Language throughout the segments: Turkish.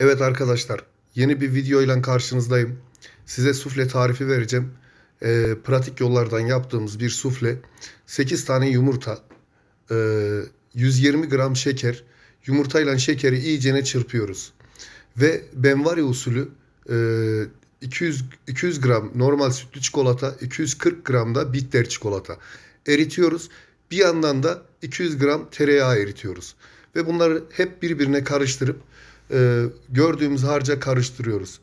Evet arkadaşlar, yeni bir video ile karşınızdayım. Size sufle tarifi vereceğim. Ee, pratik yollardan yaptığımız bir sufle. 8 tane yumurta, e, 120 gram şeker, yumurtayla şekeri iyicene çırpıyoruz. Ve benvari usulü e, 200 200 gram normal sütlü çikolata, 240 gram da bitter çikolata eritiyoruz. Bir yandan da 200 gram tereyağı eritiyoruz. Ve bunları hep birbirine karıştırıp e, gördüğümüz harca karıştırıyoruz.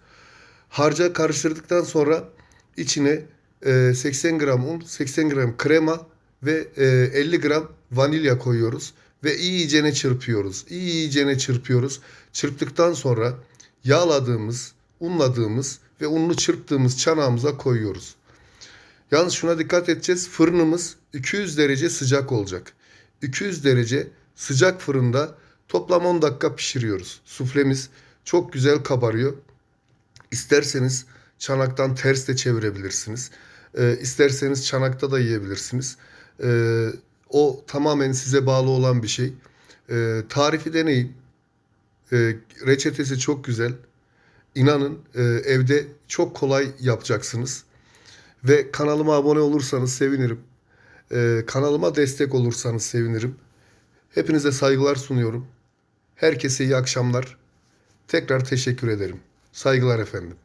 Harca karıştırdıktan sonra içine e, 80 gram un, 80 gram krema ve e, 50 gram vanilya koyuyoruz ve iyicene çırpıyoruz. İyicene çırpıyoruz. Çırptıktan sonra yağladığımız, unladığımız ve unlu çırptığımız çanağımıza koyuyoruz. Yalnız şuna dikkat edeceğiz. Fırınımız 200 derece sıcak olacak. 200 derece sıcak fırında toplam 10 dakika pişiriyoruz. Suflemiz çok güzel kabarıyor. İsterseniz çanaktan ters de çevirebilirsiniz. Ee, isterseniz çanakta da yiyebilirsiniz. Ee, o tamamen size bağlı olan bir şey. Ee, tarifi deneyin. Ee, reçetesi çok güzel. İnanın e, evde çok kolay yapacaksınız. Ve kanalıma abone olursanız sevinirim. Ee, kanalıma destek olursanız sevinirim. Hepinize saygılar sunuyorum. Herkese iyi akşamlar. Tekrar teşekkür ederim. Saygılar efendim.